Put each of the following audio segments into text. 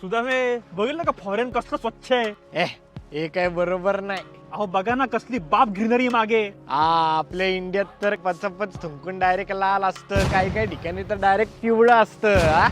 सुदामे बघितलं का फॉरेन कसलं स्वच्छ आहे? ए हे काय बरोबर नाही. अहो बघा ना कसली बाप ग्रीनरी मागे. आ आपल्या इंडियात तर पचपच थुंकून डायरेक्ट लाल असतं काही काही ठिकाणी तर डायरेक्ट पिवळं असतं आ?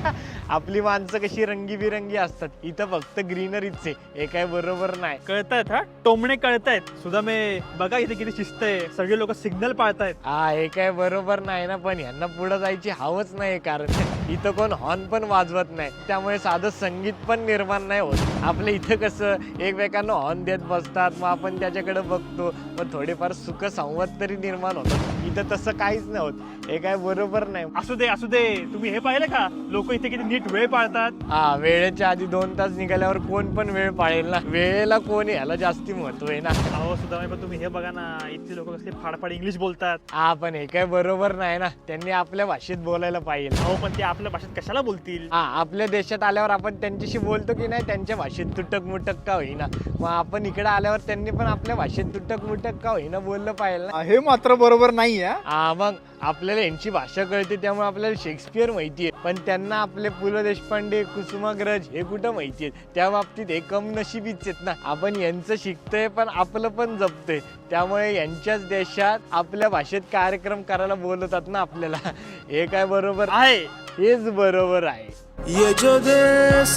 आपली माणसं कशी रंगीबिरंगी असतात. इथं फक्त ग्रीनरीच आहे हे काय बरोबर नाही. कळतायत हा? टोमणे कळतायत. सुदामे बघा इथे किती शिस्त आहे. सगळे लोक सिग्नल पाळतायत. हा हे काय बरोबर नाही ना पण यांना पुढे जायची हवंच नाही कारण इथं कोण हॉर्न पण वाजवत नाही. त्यामुळे साधं संगीत पण निर्माण नाही होत. आपल्या इथं कसं एकमेकांना हॉर्न देत बसतात मग आपण त्याच्याकडे बघतो मग थोडेफार सुख संवाद तरी निर्माण होतात इथं तसं काहीच नाही होत. हे काय बरोबर नाही. असू दे असू दे. तुम्ही हे पाहिलं का? लोक इथे किती नीट वेळ पाळतात? हा वेळेच्या आधी दोन तास निघाल्यावर कोण पण वेळ पाळेल ना. वेळेला कोण याला जास्ती महत्त्व आहे ना. अहो पण तुम्ही हे बघा ना इथले लोक कसले फाडफाड इंग्लिश बोलतात. हा पण हे काय बरोबर नाही ना. त्यांनी आपल्या भाषेत बोलायला पाहिजे. अहो पण ते आपल्या भाषेत कशाला बोलतील? हा आपल्या देशात आल्यावर आपण त्यांच्याशी बोलतो की नाही त्यांच्या भाषेत तुटक मुटक का होईना. मग आपण इकडे आल्यावर त्यांनी पण आपल्या भाषेत तुटक मुटक का होईना बोललं पाहिजे ना. हे मात्र बरोबर नाही आहे हा मग आपल्याला यांची भाषा कळते त्यामुळे आपल्याला शेक्सपियर माहिती आहे पण त्यांना आपले पु ल देशपांडे कुसुमाग्रज हे कुठं माहिती आहेत त्या बाबतीत हे कम नशिबीच आहेत ना. आपण यांचं शिकतोय पण आपलं पण जपतोय. त्यामुळे यांच्याच देशात आपल्या भाषेत कार्यक्रम करायला बोलवतात ना आपल्याला. हे काय बरोबर? आहे. हेच बरोबर आहे. ये जो देश